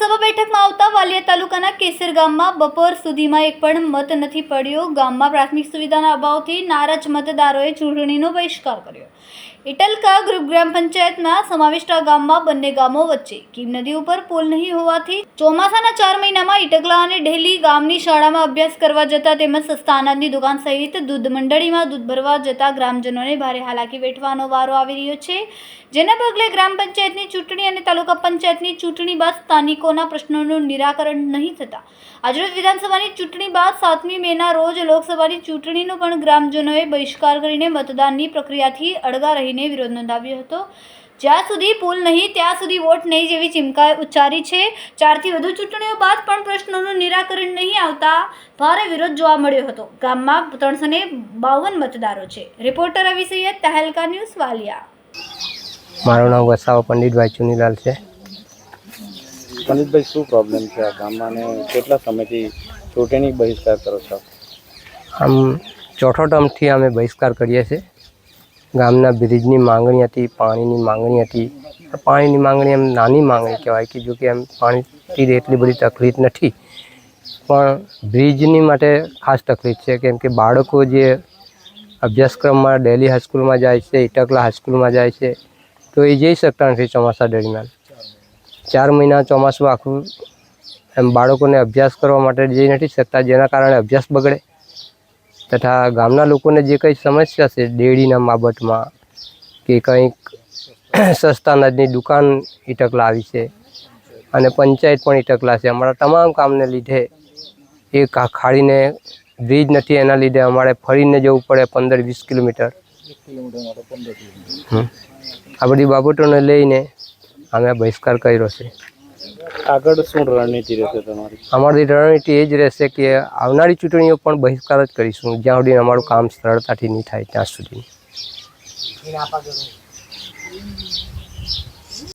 લોકસભા બેઠકમાં આવતા વાલિયા તાલુકાના કેસર ગામમાં બપોર સુધીમાં એક પણ મત નથી પડ્યો. ગામમાં પ્રાથમિક સુવિધાના અભાવથી નારાજ મતદારોએ ચૂંટણીનો બહિષ્કાર કર્યો. ઇટલકા ગ્રુપ ગ્રામ પંચાયતમાં સમાવિષ્ટ ગામમાં બંને ગામો વચ્ચે કીમ નદી ઉપર પુલ નહીં હોવાથી ચોમાસાના ચાર મહિનામાં ઇટકલા અને ડેલી ગામની શાળામાં અભ્યાસ કરવા જતા તેમજ સસ્તા અનાજની દુકાન સહિત દૂધ મંડળીમાં દૂધ ભરવા જતા ગ્રામજનોને ભારે હાલાકી વેઠવાનો વારો આવી રહ્યો છે. જેના પગલે ગ્રામ પંચાયતની ચૂંટણી અને તાલુકા પંચાયતની ચૂંટણી બાદ સ્થાનિકોના પ્રશ્નોનું નિરાકરણ નહીં થતા. આજરોજ વિધાનસભાની ચૂંટણી બાદ સાતમી મેના રોજ લોકસભાની ચૂંટણીનો પણ ગ્રામજનોએ બહિષ્કાર કરીને મતદાનની પ્રક્રિયાથી અડગા રહીને વિરોધ નોંધાવ્યો હતો. જ્યાં સુધી પુલ નહીં, ત્યાં સુધી વોટ નહીં જેવી ચિમકા ઉચ્ચારી છે. ચારથી વધુ ચૂંટણીઓ બાદ પણ પ્રશ્નોનું નિરાકરણ નહીં આવતા ભારે વિરોધ જોવા મળ્યો હતો. ગામમાં ત્રણસો ને બાવન મતદારો છે. Reporter Ravi Tehelka news Valia. મારું નામ વસાવા પંડિતભાઈ ચુનીલાલ છે. પંડિતભાઈ શું પ્રોબ્લેમ છે આ ગામમાં અને કેટલા સમયથી ચૂંટણી બહિષ્કાર કરો છો? આમ ચોથો ટર્મથી અમે બહિષ્કાર કરીએ છીએ. ગામના બ્રિજની માંગણી હતી, પાણીની માંગણી હતી. પાણીની માંગણી એમ નાની માંગણી કહેવાય કે જો કે એમ પાણીથી એટલી બધી તકલીફ નથી. પણ બ્રિજની માટે ખાસ તકલીફ છે, કેમ કે બાળકો જે અભ્યાસક્રમમાં ડેલી હાઈસ્કૂલમાં જાય છે ઇટકલા હાઈસ્કૂલમાં જાય છે, તો એ જઈ શકતા નથી ચોમાસા દરમિયાન. ચાર મહિના ચોમાસું આખું એમ બાળકોને અભ્યાસ કરવા માટે જઈ નથી શકતા જેના કારણે અભ્યાસ બગડે. તથા ગામના લોકોને જે કંઈ સમસ્યા છે ડેરીના બાબતમાં કે કંઈક સસ્તા અનાજની દુકાન ઇટકલા આવી છે અને પંચાયત પણ ઇટકલા છે. અમારા તમામ કામને લીધે એ કા- ખાડીને બ્રિજ નથી એના લીધે અમારે ફરીને જવું પડે પંદર વીસ કિલોમીટર. આ બધી બાબતોને લઈને અમે બહિષ્કાર કર્યો છે. આગળ શું રણનીતિ રહેશે તમારી? અમારી રણનીતિ એ જ રહેશે કે આવનારી ચૂંટણીઓ પણ બહિષ્કાર જ કરીશું. જ્યાં સુધી અમારું કામ સરળતાથી નહીં થાય ત્યાં સુધી.